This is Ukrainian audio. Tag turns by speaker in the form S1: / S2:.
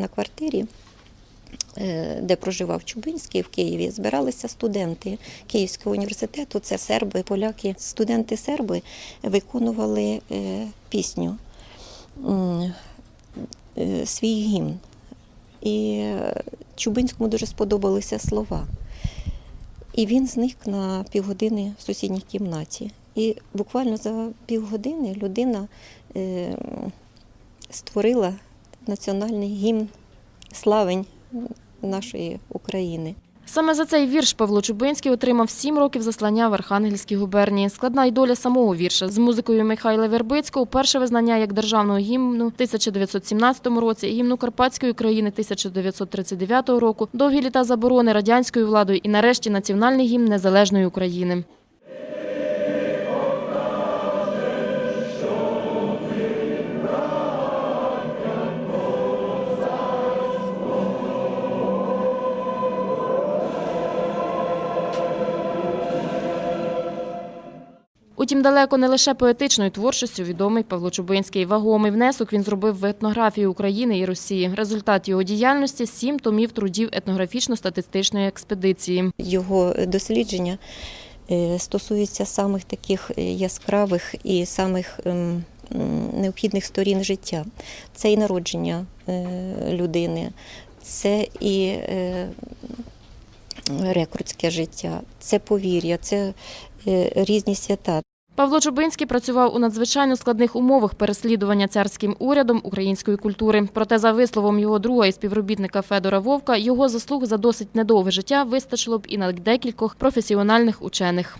S1: На квартирі, е, де проживав Чубинський в Києві, збиралися студенти Київського університету. Це серби, поляки. Студенти серби виконували е, пісню, е, свій гімн. І Чубинському дуже сподобалися слова. І він зник на півгодини в сусідній кімнаті. І буквально за півгодини людина створила національний гімн славень нашої України.
S2: Саме за цей вірш Павло Чубинський отримав сім років заслання в Архангельській губернії. Складна й доля самого вірша з музикою Михайла Вербицького. Перше визнання як державного гімну в 1917 році, гімну Карпатської країни 1939 року, довгі літа заборони радянською владою і нарешті національний гімн незалежної України. Утім, далеко не лише поетичною творчістю відомий Павло Чубинський. Вагомий внесок він зробив в етнографію України і Росії. Результат його діяльності сім томів трудів етнографічно-статистичної експедиції.
S1: Його дослідження е, стосуються самих таких е, яскравих і самих ем, необхідних сторін життя. Це і народження е, людини, це і рекрутське життя, це повір'я, це різні свята.
S2: Павло Чубинський працював у надзвичайно складних умовах переслідування царським урядом української культури. Проте, за висловом його друга і співробітника Федора Вовка, його заслуг за досить недовге життя вистачило б і на декількох професіональних учених.